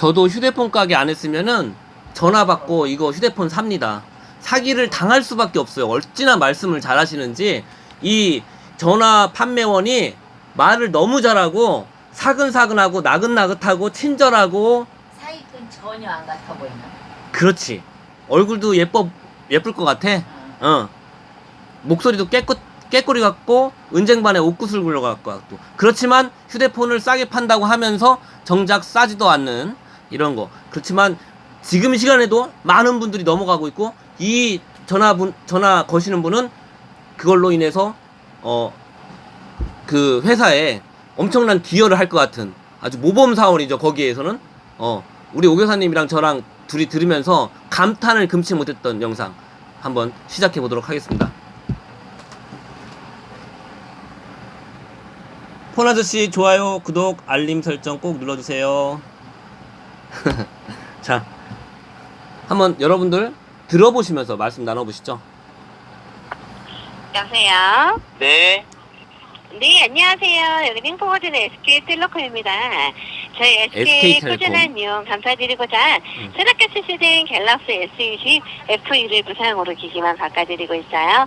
저도 휴대폰 가게 안 했으면은 전화 받고 이거 휴대폰 삽니다. 사기를 당할 수밖에 없어요. 어찌나 말씀을 잘 하시는지 이 전화 판매원이 말을 너무 잘하고 사근사근하고 나긋나긋하고 친절하고 사기꾼 전혀 안 같아 보이는. 그렇지. 얼굴도 예뻐 예쁠 것 같아. 어. 어. 목소리도 깨끗 깨꼬리 같고 은쟁반에 옷구슬 굴러 같고 그렇지만 휴대폰을 싸게 판다고 하면서 정작 싸지도 않는 이런 거. 그렇지만 지금 시간에도 많은 분들이 넘어가고 있고 이 전화 분 전화 거시는 분은 그걸로 인해서 어 그 회사에 엄청난 기여를 할 것 같은 아주 모범 사원이죠 거기에서는 어 우리 오 교사님이랑 저랑 둘이 들으면서 감탄을 금치 못했던 영상 한번 시작해 보도록 하겠습니다. 폰 아저씨 좋아요, 구독, 알림 설정 꼭 눌러주세요. 자, 한번 여러분들 들어보시면서 말씀 나눠보시죠. 여보세요? 네. 네, 안녕하세요. 여기는 포워드는 SK텔레콤입니다. 저희 SK SK텔레콤. 꾸준한 이용 감사드리고자 음. 새롭게 출시된 갤럭시 S20 F1을 무상으로 기기만 바꿔드리고 있어요.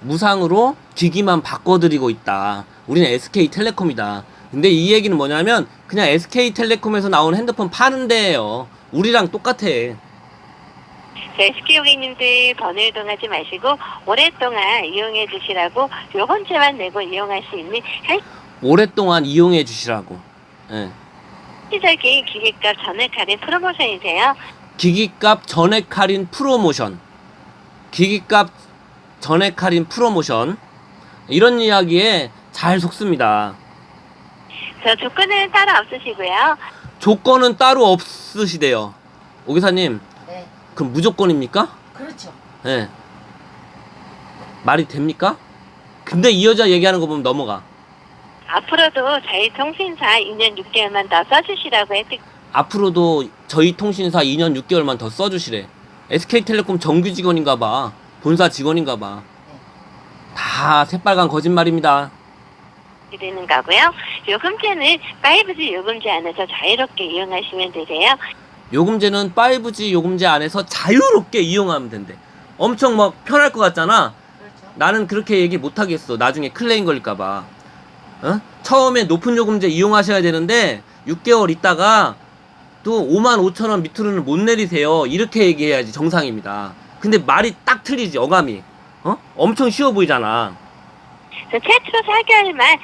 무상으로 기기만 바꿔드리고 있다. 우리는 SK텔레콤이다. 근데 이 얘기는 뭐냐면 그냥 SK텔레콤에서 나온 핸드폰 파는 데예요. 우리랑 똑같아. 저 SK 고객님들 번호 이동하지 마시고 오랫동안 이용해 주시라고 요금제만 내고 이용할 수 있는 오랫동안 이용해 주시라고. 예. 획기적인 기기값 전액 할인 프로모션이세요. 기기값 전액 할인 프로모션. 기기값 전액 할인 프로모션. 이런 이야기에 잘 속습니다. 저 조건은 따로 없으시고요. 조건은 따로 없으시대요. 오 기사님, 네. 그럼 무조건입니까? 그렇죠. 예. 말이 됩니까? 근데 이 여자 얘기하는 거 보면 넘어가. 앞으로도 저희 통신사 2년 6개월만 더 써주시라고 혜택 앞으로도 저희 통신사 2년 6개월만 더 써주시래. SK텔레콤 정규 직원인가 봐. 본사 직원인가 봐. 다 새빨간 거짓말입니다. 드리는 거고요. 요금제는 5G 요금제 안에서 자유롭게 이용하시면 되세요. 요금제는 5G 요금제 안에서 자유롭게 이용하면 된대. 엄청 막 편할 것 같잖아. 그렇죠. 나는 그렇게 얘기 못 하겠어. 나중에 클레임 걸릴까봐. 어? 처음에 높은 요금제 이용하셔야 되는데 6개월 있다가 또 5만 5천 원 밑으로는 못 내리세요. 이렇게 얘기해야지 정상입니다. 근데 말이 딱 틀리지 어감이. 어? 엄청 쉬워 보이잖아. 저 최초 4개월만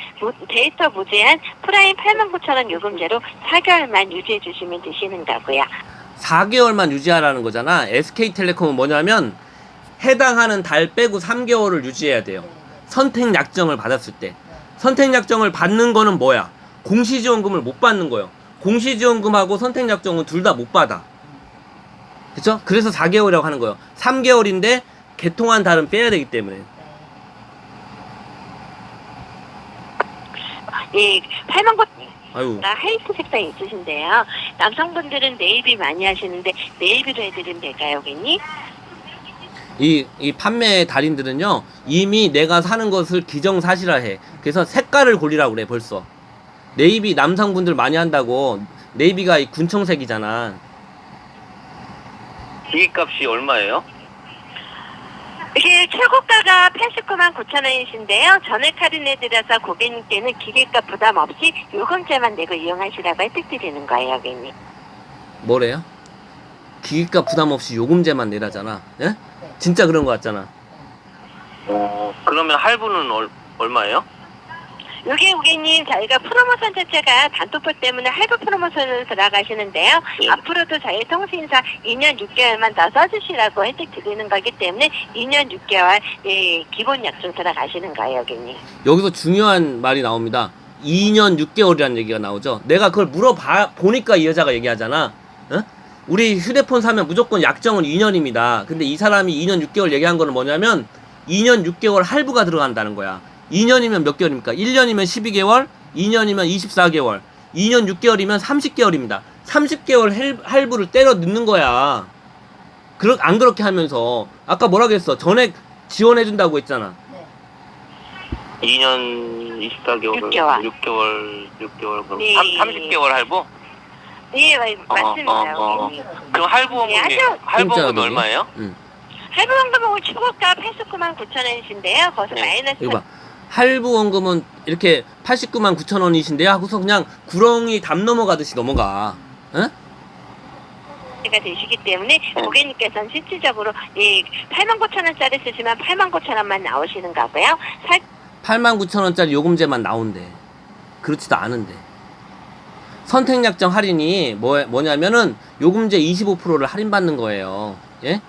데이터 무제한 프라임 89,000원 요금제로 4개월만 유지해 주시면 되시는 거고요. 4개월만 유지하라는 거잖아. SK텔레콤은 뭐냐면 해당하는 달 빼고 3개월을 유지해야 돼요. 선택 약정을 받았을 때. 네. 선택 약정을 받는 거는 뭐야? 공시지원금을 못 받는 거예요. 공시지원금하고 선택 약정은 둘 다 못 받아. 그쵸? 그래서 4개월이라고 하는 거예요. 3개월인데 개통한 달은 빼야 되기 때문에. 이 89,000원 아유. 하이트 색상이 있으신데요. 남성분들은 네이비 많이 하시는데 네이비로 해드리면 될까요, 고객님? 이, 이 판매 달인들은요, 이미 내가 사는 것을 기정사실화 해. 그래서 색깔을 고르라고 그래, 벌써. 네이비 남성분들 많이 한다고, 네이비가 이 군청색이잖아. 기기값이 얼마예요? 이게 최고가가 89만 9천 원이신데요. 전액 할인해 드려서 고객님께는 기계값 부담 없이 요금제만 내고 이용하시라고 혜택 드리는 거예요, 고객님. 뭐래요? 기기값 부담 없이 요금제만 내라잖아. 예? 네. 진짜 그런 거 같잖아. 어, 그러면 할부는 얼, 얼마예요? 여기 고객님 저희가 프로모션 자체가 단톡표 때문에 할부 프로모션으로 들어가시는데요. 예. 앞으로도 저희 통신사 2년 6개월만 더 써주시라고 혜택 드리는 거기 때문에 2년 6개월 예, 기본 약정 들어가시는 거예요, 고객님. 여기서 중요한 말이 나옵니다. 2년 6개월이라는 얘기가 나오죠. 내가 그걸 물어봐 보니까 이 여자가 얘기하잖아. 어? 우리 휴대폰 사면 무조건 약정은 2년입니다. 근데 이 사람이 2년 6개월 얘기한 거는 뭐냐면 2년 6개월 할부가 들어간다는 거야. 2년이면 몇 개월입니까? 1년이면 12개월, 2년이면 24개월, 2년 6개월이면 30개월입니다. 30개월 할, 할부를 때려 넣는 거야. 그렇 안 그렇게 하면서 아까 뭐라 그랬어? 전액 지원해 준다고 했잖아. 네. 2년 24개월, 육 개월. 6개월, 6개월, 그럼 네. 30개월 할부? 예, 마- 맞습니다, 어, 어. 고객님. 그럼 할부원금이 예, 아주- 할부원금이 공짜로 얼마예요? 응. 할부원금은 최고가 89만 9천 원이신데요. 거기서 네. 마이너스 이거 봐. 할부 원금은 이렇게 89만 9천 원이신데요. 하고서 그냥 구렁이 담 넘어가듯이 넘어가. 응? 가 되시기 때문에 고객님께서는 실질적으로 이 8만 9천 원짜리 쓰시면 8만 9천 원만 나오시는 거고요. 살 8만 9천 원짜리 요금제만 나온대. 그렇지도 않은데. 선택약정 할인이 뭐, 뭐냐면은 요금제 25%를 할인받는 거예요. 예?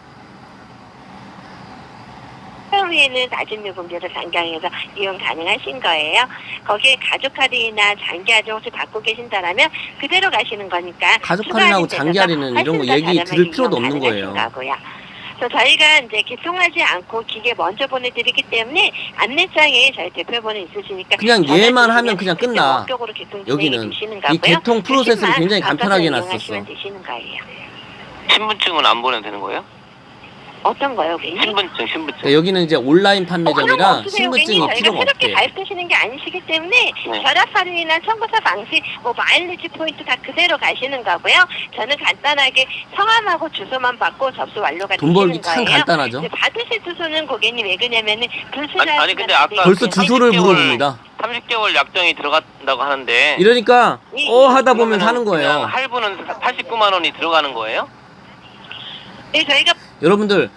후에는 낮은 요금제로 변경해서 이용 가능하신 거예요. 거기에 가족 할인이나 장기 할인 혹시 받고 계신다라면 그대로 가시는 거니까 가족 추가 할인하고 할인 장기 되셔서 할인은 이런 거 얘기 들을 필요도 없는 거예요. 거고요. 그래서 저희가 이제 개통하지 않고 기계 먼저 보내드리기 때문에 안내장에 저희 대표번호 있으시니까 그냥 얘만 하면 그냥 끝나. 여기는 이. 개통 프로세스를 굉장히 간편하게 거예요. 신분증은 안 보내도 되는 거예요? 어떤 거요, 고객님? 신분증, 신분증. 그러니까 여기는 이제 온라인 어, 판매점이라 신분증이 고객님? 필요가 저희가 새롭게 없대. 가입하시는 게 아니시기 때문에 네. 결합 할인이나 청구서 방식, 뭐 마일리지 포인트 다 그대로 가시는 거고요. 저는 간단하게 성함하고 주소만 받고 접수 완료가 돈 되시는 벌기 참 거예요. 간단하죠. 이제 받으실 주소는 고객님 왜 그러냐면은 불수를 아니, 아니, 근데 아까 벌써 네. 주소를 30개월 물어봅니다. 30개월 약정이 들어간다고 하는데 이러니까 어 하다 보면 그러면은 그냥 거예요. 할부는 89만 원이 들어가는 거예요? 네, 저희가 여러분들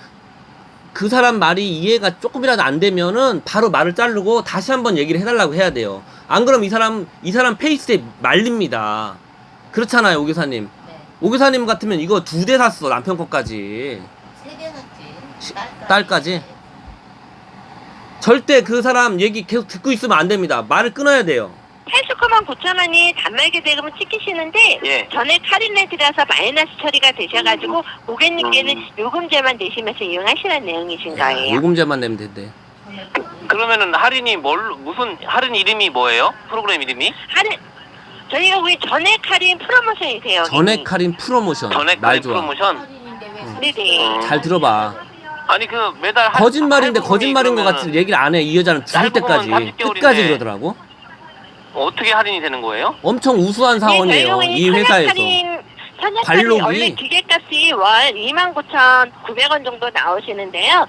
그 사람 말이 이해가 조금이라도 안 되면은 바로 말을 자르고 다시 한번 얘기를 해달라고 해야 돼요. 안 그럼 이 사람 이 사람 페이스에 말립니다. 그렇잖아요, 오 교사님. 네. 오 교사님 같으면 이거 두 대 샀어 남편 거까지. 세 대 샀지. 시- 딸까지. 딸까지? 절대 그 사람 얘기 계속 듣고 있으면 안 됩니다. 말을 끊어야 돼요. 89만 9천 원이 단말기 대금을 찍히시는데 예. 전액 할인해드려서 마이너스 처리가 되셔가지고 고객님께는 음. 요금제만 내시면서 이용하시는 내용이신 거예요. 요금제만 내면 된대. 그러면은 할인이 뭘로 무슨 할인 이름이 뭐예요? 프로그램 이름이? 할인 저희가 우리 전액 할인 프로모션이세요. 전액 할인 프로모션. 전액 말 할인 좋아. 프로모션. 할인인데 왜 음. 네네. 잘 들어봐. 아니 그 매달 할- 거짓말인데 할부금이 거짓말인 것 그러면은 같이 얘기를 안 해. 이 여자는 죽을 때까지 30 개월인데. 끝까지 그러더라고. 어떻게 할인이 되는 거예요? 엄청 우수한 사원이에요. 이 회사에서. 선약할인 관록이. 원래 기계값이 월 29,900원 정도 나오시는데요.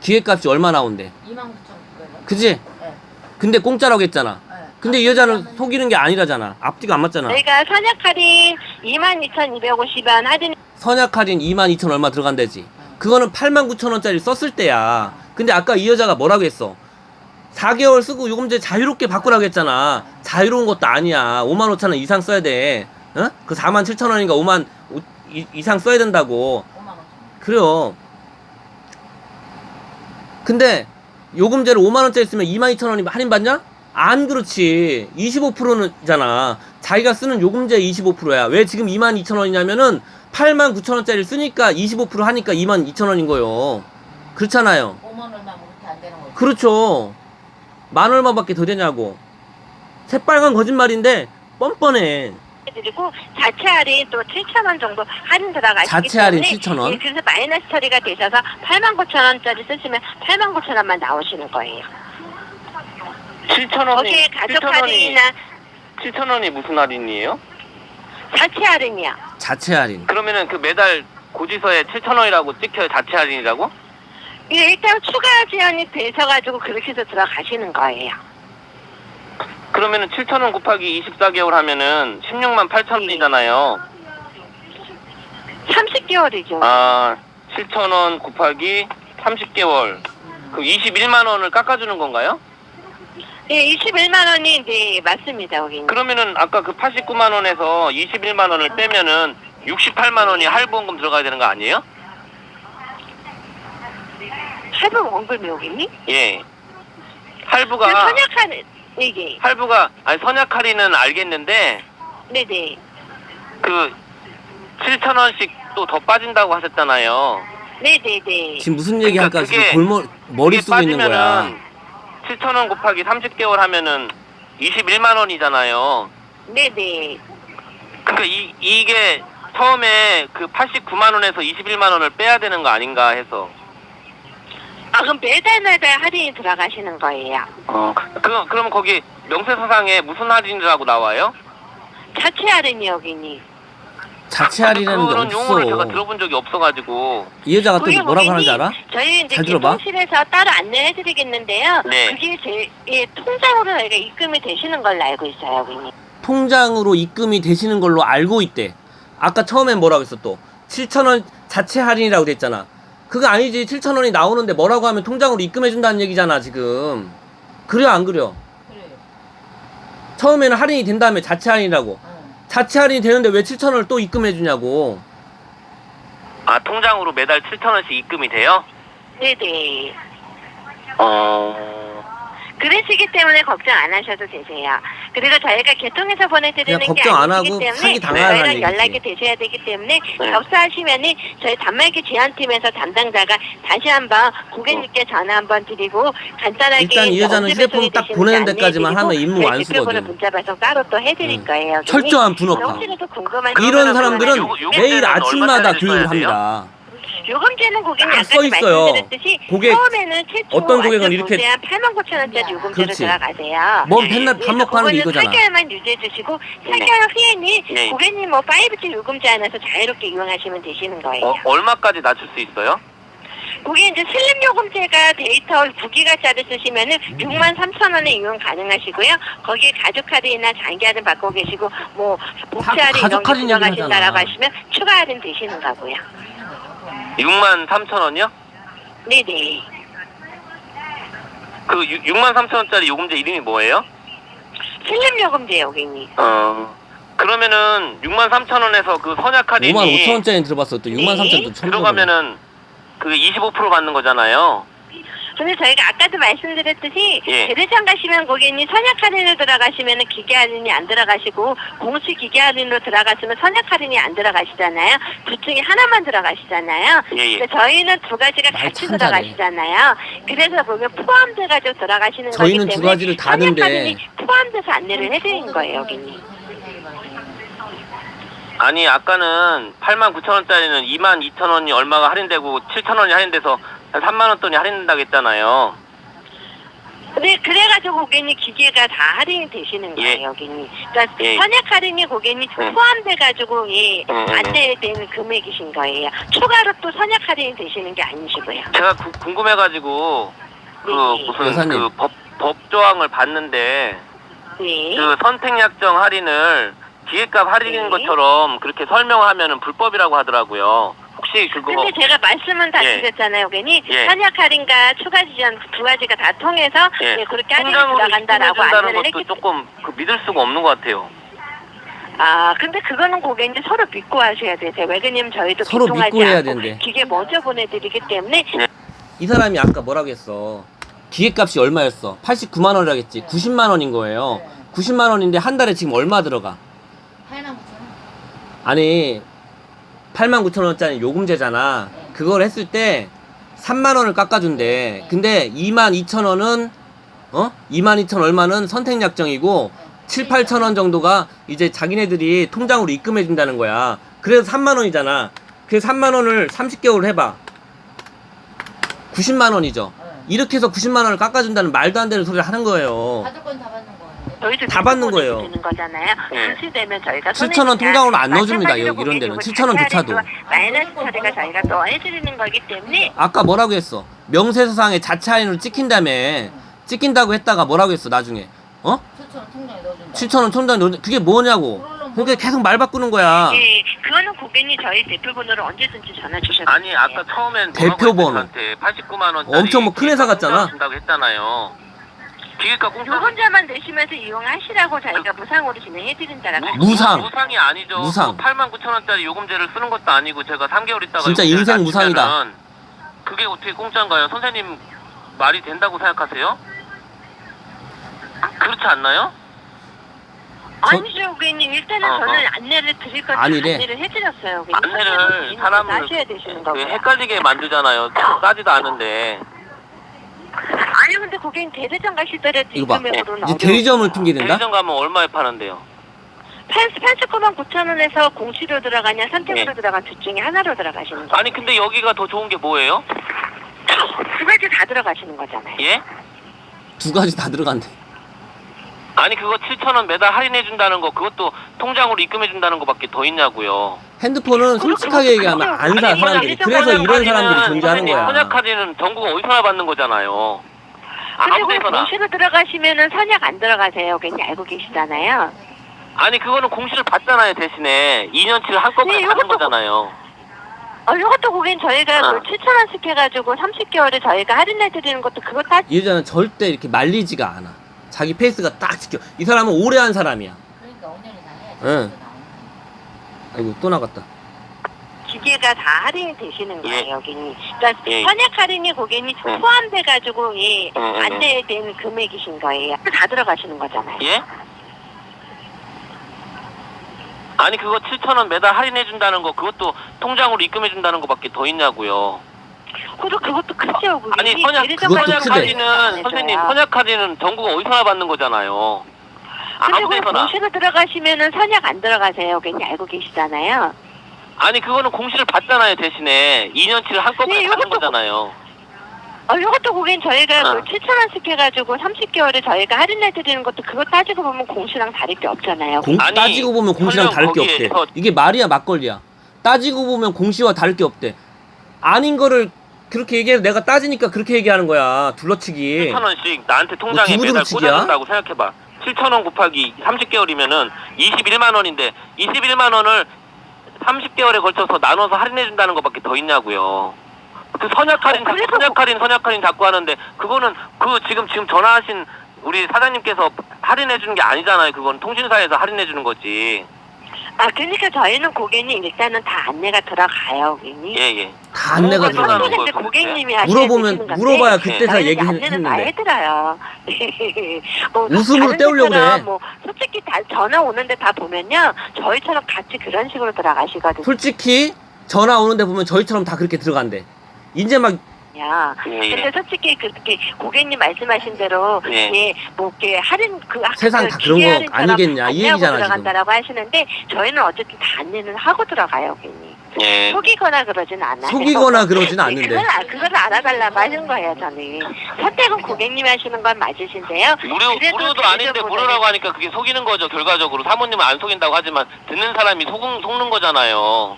기획값이 얼마 나온대? 29,900원. 그지? 네. 근데 공짜라고 했잖아. 네. 근데 이 여자는 속이는 게 아니라잖아. 앞뒤가 안 맞잖아. 저희가 선약할인 22,250원 할인 선약 할인 2만 2천 얼마 들어간대지. 그거는 8만 9천 원짜리 썼을 때야. 근데 아까 이 여자가 뭐라고 했어? 4개월 쓰고 요금제 자유롭게 바꾸라고 했잖아. 자유로운 것도 아니야. 5만 5천 원 이상 써야 돼. 어? 그 4만 7천 원인가 5만 오- 이- 이상 써야 된다고. 5만 원. 그래요. 근데 요금제를 5만 원짜리 쓰면 2만 2천 원이 할인 받냐? 안 그렇지. 25%잖아. 자기가 쓰는 요금제 25%야. 왜 지금 2만 2천 원이냐면은 8만 9천 원짜리 쓰니까 25% 하니까 2만 2천 원인 거예요. 그렇잖아요. 5만 원만 그렇게 안 되는 거지. 그렇죠. 만 얼마밖에 더 되냐고. 새빨간 거짓말인데 뻔뻔해. 드리고 자체 할인 또 7,000원 정도 할인 들어가시기 자체 할인 때문에 7,000원? 예, 그래서 마이너스 처리가 되셔서 89,000원짜리 쓰시면 89,000원만 나오시는 거예요. 7천 원이 거기에 가족 7천 원이 할인이나 7천 원이 무슨 할인이에요? 자체 할인이요. 자체 할인. 그러면은 그 매달 고지서에 7천 원이라고 찍혀요 자체 할인이라고? 이게 일단 추가 지원이 되셔가지고 그렇게 해서 들어가시는 거예요. 그러면은 7천 원 곱하기 24개월 하면은 16만 8천 원이잖아요. 30개월이죠. 아 7천 원 곱하기 30개월 그 21만 원을 깎아주는 건가요? 예, 21만 원이 네 맞습니다, 고객님. 그러면은 아까 그 89만 원에서 21만 원을 빼면은 68만 원이 할부원금 들어가야 되는 거 아니에요? 할부 원금이 고객님? 예. 그 할부가 선약하는 이게 할부가 아니 선약 할인은 알겠는데 네네 그 7천 원씩 또 더 빠진다고 하셨잖아요. 네네네 지금 무슨 얘기 그러니까 할까 지금 그게- 골머 머리 쓰고 있는 거야. 빠지면은 7천 원 곱하기 30개월 하면은 21만 원이잖아요. 네네 그러니까 이 이게 처음에 그 89만 원에서 21만 원을 빼야 되는 거 아닌가 해서. 아 그럼 매달 매달 할인이 들어가시는 거예요. 어. 그 그럼 거기 명세서상에 무슨 할인이라고 나와요? 자체 할인이 여기니 자체 게 그런 용어를 제가 없어. 들어본 적이 없어가지고 이 여자가 또 그게 뭐라고 하는지 알아? 저희 이제 잘 들어봐. 기통실에서 따로 안내해드리겠는데요. 네. 그게 제 예, 통장으로 저희가 입금이 되시는 걸로 알고 있어요, 고객님. 통장으로 입금이 되시는 걸로 알고 있대. 아까 처음엔 뭐라고 했어 또? 7,000원 자체 할인이라고 됐잖아. 그거 아니지. 7,000원이 나오는데 뭐라고 하면 통장으로 입금해 준다는 얘기잖아, 지금. 그래 안 그려? 그래. 처음에는 할인이 된 다음에 자체 할인이라고. 응. 자체 할인이 되는데 왜 7,000원을 또 입금해 주냐고. 아 통장으로 매달 7천 원씩 입금이 돼요? 네네. 어. 그러시기 때문에 걱정 안 하셔도 되세요. 그리고 저희가 개통해서 보내드리는 그냥 게 걱정 안 아니기 하고 때문에 사기 당하라는 저희랑 얘기지. 연락이 되셔야 되기 때문에 네. 접수하시면은 저희 단말기 제한팀에서 담당자가 다시 한번 고객님께 전화 한번 드리고 간단하게 일단 이 여자는 언제 휴대폰 배송이 딱 되시는지 보내는 데까지만 하면 임무 저희 완수거든. 대표번호 문자 발송 따로 또 해드릴 음. 거예요. 철저한 분업화. 혹시라도 궁금한 이런 점은 사람들은 요거- 요거 매일 때는 아침마다 얼마짜리 교육을 써야 돼요? 합니다. 요금제는 고객님 딱 아까 써 있어요. 말씀드렸듯이 고객, 처음에는 최초 어떤 고객은 완전 이렇게- 무제한 8만 9천 원짜리 요금제로 그렇지. 들어가세요. 뭐 예, 맨날 밥 먹고 하는 게 이거잖아. 8개월만 유지해 주시고 8개월 후에는 예. 고객님 뭐 5G 요금제 안에서 자유롭게 이용하시면 되시는 거예요. 어, 얼마까지 낮출 수 있어요? 그게 이제 슬림 요금제가 데이터 9기가 짜리 쓰시면은 음. 6만 3천 원에 이용 가능하시고요. 거기에 가족 할인이나 장기 할인 받고 계시고 뭐 복지 다 할인 가족 이런 게 할인 들어가신다라고 하잖아. 하시면 추가 할인 되시는 거고요. 6만 3천 원이요? 네네. 그 6만 3천 원짜리 요금제 이름이 뭐예요? 슬림 요금제요, 고객님. 어. 그러면은 6만 3천 원에서 그 선약 할인이 5만 5천 원짜리 들어봤어. 또 6만 3천 또 처음 들어가면은 그게 25% 받는 거잖아요. 근데 저희가 아까도 말씀드렸듯이 예. 대대장 가시면 고객님 선약 할인으로 들어가시면 기계 할인이 안 들어가시고 공시 기계 할인으로 들어가시면 선약 할인이 안 들어가시잖아요. 둘 중에 하나만 들어가시잖아요. 예, 예. 근데 저희는 두 가지가 말 같이 참 들어가시잖아요. 그래서 보면 포함돼가지고 들어가시는 저희는 거기 두 때문에 가지를 다 선약 하는데 할인이 포함돼서 안내를 해드린 거예요, 고객님. 아니 아까는 8만 9천 원짜리는 2만 2천 원이 얼마가 할인되고 7천 원이 할인돼서 한 3만 원 돈이 할인된다고 했잖아요. 네, 그래가지고 고객님 기계가 다 할인이 되시는 예. 거예요, 고객님. 그러니까 예. 선약 할인이 고객님 음. 포함돼가지고 예, 음, 음, 안내되는 금액이신 거예요. 추가로 또 선약 할인이 되시는 게 아니시고요. 제가 구- 궁금해가지고 그 네. 무슨 여사님. 그 법 법 조항을 봤는데 네. 그 선택약정 할인을 기획값 할인인 네. 것처럼 그렇게 설명하면은 불법이라고 하더라고요. 혹시 그거 근데 제가 말씀은 다 예. 드렸잖아요, 고객님. 예. 선약 할인과 추가 지원 두 가지가 다 통해서 예. 예, 그렇게 할인이 통장으로 들어간다라고 안내를 것도 했기 조금 그 믿을 수가 없는 것 같아요. 아, 근데 그거는 고객님 서로 믿고 하셔야 되세요. 왜 그러냐면 저희도 서로 믿고 해야 않고 된대. 기계 먼저 보내드리기 때문에 이 사람이 아까 뭐라고 했어? 기계값이 얼마였어? 89만 원이라고 했지. 90만 원인 거예요. 90만 원인데 한 달에 지금 얼마 들어가? 8만 9천 원. 아니 8만 9천 원짜리 요금제잖아. 그걸 했을 때 3만 원을 깎아준대. 근데 2만 2천 원은 어? 2만 2천 얼마는 선택 약정이고 7, 8천 원 정도가 이제 자기네들이 통장으로 입금해 준다는 거야. 그래서 3만 원이잖아. 그래서 3만 원을 30개월 해봐. 90만 원이죠. 응. 이렇게 해서 90만 원을 깎아준다는 말도 안 되는 소리를 하는 거예요. 가족권 다 받는 거. 저희도 다 받는 거예요. 되는 거잖아요. 예. 출시되면 저희가 7천 원 통장으로 안 넣어줍니다. 여기 이런 데는. 고객님은 7천 원 자체 조차도. 할인도 마이너스 처리가 저희가 또 해드리는 거기 때문에 아까 뭐라고 했어? 명세서상에 자체 할인으로 찍힌 다음에 찍힌다고 했다가 뭐라고 했어 나중에? 어? 7천 원 통장에 넣어준다. 7천 원 통장 넣 그게 뭐냐고? 그러니까 계속 말 바꾸는 거야. 예, 그거는 고객님 저희 대표 번호로 언제든지 전화 주셔도 아니 돼요. 아까 처음엔 대표 번호. 저한테 89만 원 엄청 뭐큰 회사 같잖아. 준다고 했잖아요. 기획값 공짜 요금자만 내시면서 이용하시라고 저희가 무상으로 진행해드린다라고 무- 무상. 무상이 아니죠. 무상. 8만 9천 원짜리 요금제를 쓰는 것도 아니고 제가 3개월 있다가 진짜 요금제를 인생 무상이다. 그게 어떻게 공짜인가요? 선생님 말이 된다고 생각하세요? 그렇지 않나요? 아니죠, 고객님. 일단은 어, 저는 어. 안내를 드릴 건데 아니래. 안내를 해드렸어요. 고객님. 안내를 사람을 하셔야 되시는 그 거고요. 헷갈리게 만들잖아요. 싸지도 않은데. 아니 근데 고객님 대대장 가시더라도 이거 봐. 입금액으로는 이제 대리점을 핑계 댄다? 대리점 가면 얼마에 파는데요? 89만 9천 원에서 공시로 들어가냐 선택으로 네. 들어가 둘 중에 하나로 들어가시는 거. 아니 근데 여기가 더 좋은 게 뭐예요? 두 가지 다 들어가시는 거잖아요. 예? 두 가지 다 들어간대. 아니 그거 7천 원 매달 할인해 준다는 거 그것도 통장으로 입금해 준다는 거밖에 더 있냐고요. 핸드폰은 솔직하게 얘기하면 안사 아니, 사람들이. 그래서 이런 사람들이 존재하는 거야. 선약 카드는 전국 어디서나 받는 거잖아요. 아, 근데 아무 그 데서나. 공시로 들어가시면은 선약 안 들어가세요. 괜히 알고 계시잖아요. 아니 그거는 공시를 받잖아요 대신에 2년치를 한꺼번에 네, 받는 이것도 거잖아요. 어, 이것도 고객 저희가 아. 그 7,000원씩 해가지고 30개월에 저희가 할인해 드리는 것도 그거 다 이 여자는 절대 이렇게 말리지가 않아. 자기 페이스가 딱 지켜. 이 사람은 오래 한 사람이야. 그러니까 5년 이상 해야지. 응. 아이고 또 나갔다. 기계가 다 할인이 되시는 거예요, 예. 여기는. 그러니까 예. 선약 할인이 고객이 응. 포함돼 가지고 예, 응, 응, 응. 안내된 금액이신 거예요. 다 들어가시는 거잖아요. 예? 아니 그거 7천 원 매달 할인해 준다는 거 그것도 통장으로 입금해 준다는 거밖에 더 있냐고요. 그래도 그것도 크죠, 고객이. 아니 선약 그것도 선약 크대. 카드는 선생님 선약 카드는 전국 어디서나 받는 거잖아요. 아, 근데 아무 그 데서나. 공시로 들어가시면은 선약 안 들어가세요. 괜히 알고 계시잖아요. 아니 그거는 공시를 받잖아요 대신에 2년치를 한꺼번에 네, 이것도 거잖아요. 어, 이것도 고객 저희가 아. 그 7,000원씩 해가지고 30개월에 저희가 할인해 드리는 것도 그거 따지고 보면 공시랑 다를 게 없잖아요. 공, 아니, 따지고 보면 공시랑 설령 다를 게 없대. 거기에서- 이게 말이야 막걸리야. 따지고 보면 공시와 다를 게 없대. 아닌 거를 그렇게 얘기해서 내가 따지니까 그렇게 얘기하는 거야. 둘러치기. 7천 원씩 나한테 통장에 뭐 매달? 꽂아준다고 생각해봐. 7천 원 곱하기 30개월이면은 21만 원인데 21만 원을 30개월에 걸쳐서 나눠서 할인해 준다는 것밖에 더 있냐고요. 그 선약 할인, 어, 그래서 선약 할인, 선약 할인 자꾸 하는데 그거는 그 지금 지금 전화하신 우리 사장님께서 할인해 주는 게 아니잖아요. 그건 통신사에서 할인해 주는 거지. 아, 그러니까 저희는 고객님 일단은 다 안내가 들어가요, 고객님. 예, 예. 다 안내가 뭐가 들어가. 들어가는 선택은 거예요, 이제 고객님이 하셔야 물어보면 되시는 건데 물어봐야 그때서 저희는 얘기를 안내는 다 했네. 해드려요. 뭐 웃음으로 다른 때우려고 데처럼 그래. 뭐 솔직히 다 전화 오는데 다 보면요, 저희처럼 같이 그런 식으로 들어가시거든요. 솔직히 전화 오는데 보면 저희처럼 다 그렇게 들어간대. 이제 막 예, 근데 예. 솔직히 그렇게 고객님 말씀하신 대로 예. 예, 뭐 이렇게 할인 그 세상 그다 그런 거 기계 할인처럼 아니겠냐, 이 얘기잖아, 들어간다라고 하시는데 저희는 어쨌든 다 안내는 하고 들어가요, 고객님. 예. 속이거나 그러진 않아요. 속이거나 그러진 않는데. 그걸, 아- 그걸 알아달라고 하는 거예요, 저는. 선택은 고객님이 하시는 건 맞으신데요. 무료, 그래도 무료도 대리점 아닌데 보다는- 무료라고 하니까 그게 속이는 거죠, 결과적으로. 사모님은 안 속인다고 하지만 듣는 사람이 속은, 속는 거잖아요.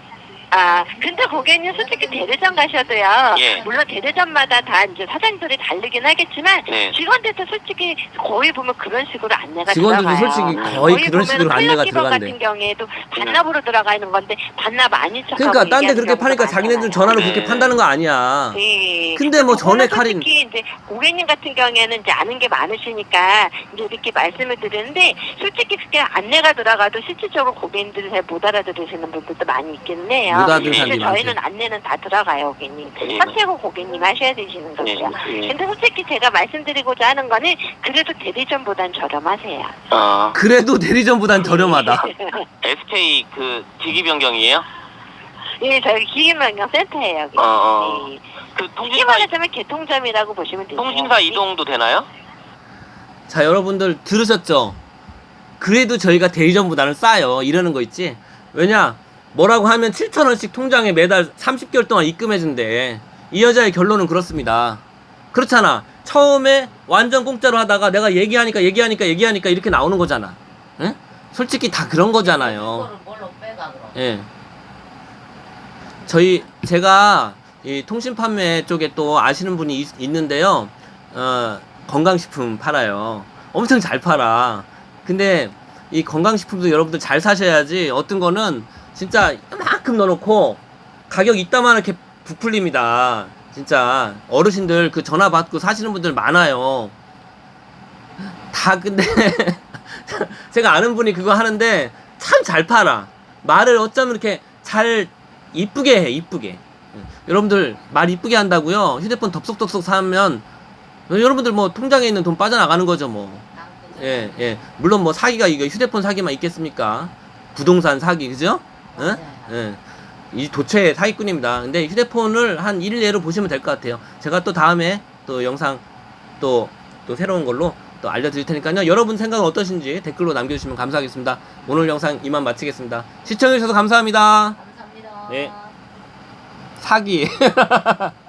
아, 근데 고객님 솔직히 대리점 가셔도요. 예. 물론 대리점마다 다 이제 사장들이 다르긴 하겠지만 네. 직원들도 솔직히 거의 보면 그런 식으로 안내가 직원들도 들어가요. 솔직히 거의 그런 식으로 안내가 기업 들어간대. 같은 경우에도 반납으로 들어가는 건데 반납 아닌 척하고 그러니까 딴 데 얘기하는 그렇게 경우도 파니까 자기네들 많잖아요. 전화로 네. 그렇게 판다는 거 아니야. 네. 근데 뭐 전액 할인 솔직히 이제 고객님 같은 경우에는 이제 아는 게 많으시니까 이제 이렇게 말씀을 드리는데 솔직히 그게 안내가 들어가도 실질적으로 고객님들이 잘 못 알아들으시는 분들도 많이 해요. 못 알아듣는 근데 사람이 저희는. 안내는 다 들어가요, 고객님. 예. 선택은 고객님 하셔야 되시는 예. 거고요. 예. 근데 솔직히 제가 말씀드리고자 하는 거는 그래도 대리점보단 저렴하세요. 아, 그래도 대리점보단 저렴하다. SK 그 기기 변경이에요? 예, 저희 기계명령 센터예요. 어, 어. 예. 그 쉽게 통신사, 말하자면 개통점이라고 보시면 되죠. 통신사 이동도 되나요? 자 여러분들 들으셨죠? 그래도 저희가 대리점보다는 싸요. 이러는 거 있지? 왜냐? 뭐라고 하면 7천원씩 통장에 매달 30개월 동안 입금해준대. 이 여자의 결론은 그렇습니다. 그렇잖아. 처음에 완전 공짜로 하다가 내가 얘기하니까 얘기하니까 얘기하니까 이렇게 나오는 거잖아. 응? 솔직히 다 그런 거잖아요. 예. 저희 제가 이 통신 판매 쪽에 또 아시는 분이 있, 있는데요. 어, 건강식품 팔아요. 엄청 잘 팔아. 근데 이 건강식품도 여러분들 잘 사셔야지 어떤 거는 진짜 이만큼 넣어놓고 가격 이따만 이렇게 부풀립니다. 진짜 어르신들 그 전화 받고 사시는 분들 많아요. 다 근데 제가 아는 분이 그거 하는데 참 잘 팔아. 말을 어쩌면 이렇게 잘 이쁘게 해, 이쁘게. 응. 여러분들 말 이쁘게 한다고요. 휴대폰 덥석덥석 사면 여러분들 뭐 통장에 있는 돈 빠져나가는 거죠, 뭐. 예, 예. 물론 뭐 사기가 이거 휴대폰 사기만 있겠습니까? 부동산 사기, 그죠? 응? 예. 이 도처의 사기꾼입니다. 근데 휴대폰을 한 일례로 보시면 될 것 같아요. 제가 또 다음에 또 영상 또, 또 새로운 걸로 또 알려드릴 테니까요. 여러분 생각은 어떠신지 댓글로 남겨주시면 감사하겠습니다. 오늘 영상 이만 마치겠습니다. 시청해주셔서 감사합니다. 감사합니다. 네. 사기.